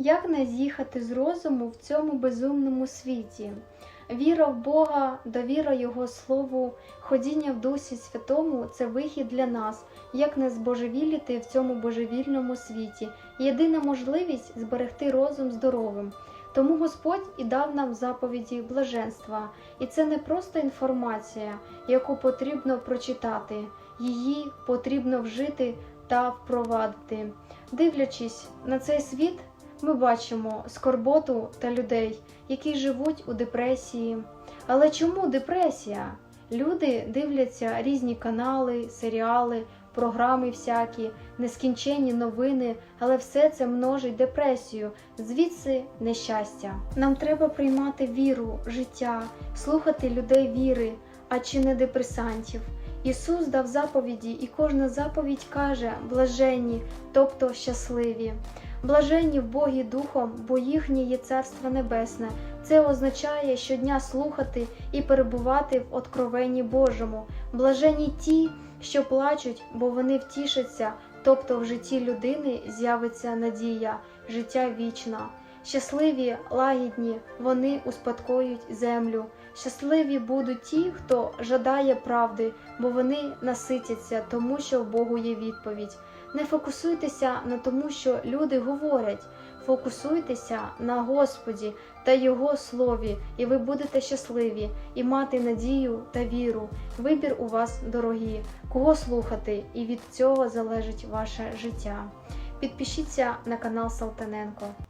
Як не з'їхати з розуму в цьому безумному світі? Віра в Бога, довіра Його Слову, ходіння в Дусі Святому це вихід для нас, як не збожевіліти в цьому божевільному світі. Єдина можливість зберегти розум здоровим. Тому Господь і дав нам заповіді блаженства, і це не просто інформація, яку потрібно прочитати, її потрібно вжити та впровадити. Дивлячись на цей світ, ми бачимо скорботу та людей, які живуть у депресії. Але чому депресія? Люди дивляться різні канали, серіали, програми всякі, нескінченні новини, але все це множить депресію, звідси нещастя. Нам треба приймати віру, життя, слухати людей віри, а чи не депресантів. Ісус дав заповіді, і кожна заповідь каже блаженні, тобто щасливі. Блаженні в Богі Духом, бо їхнє є Царство Небесне. Це означає щодня слухати і перебувати в откровенні Божому. Блаженні ті, що плачуть, бо вони втішаться, тобто в житті людини з'явиться надія, життя вічна. Щасливі, лагідні, вони успадкують землю. Щасливі будуть ті, хто жадає правди, бо вони наситяться, тому що в Богу є відповідь. Не фокусуйтеся на тому, що люди говорять. Фокусуйтеся на Господі та Його слові, і ви будете щасливі і мати надію та віру. Вибір у вас дорогі, кого слухати, і від цього залежить ваше життя. Підпишіться на канал Салтаненко.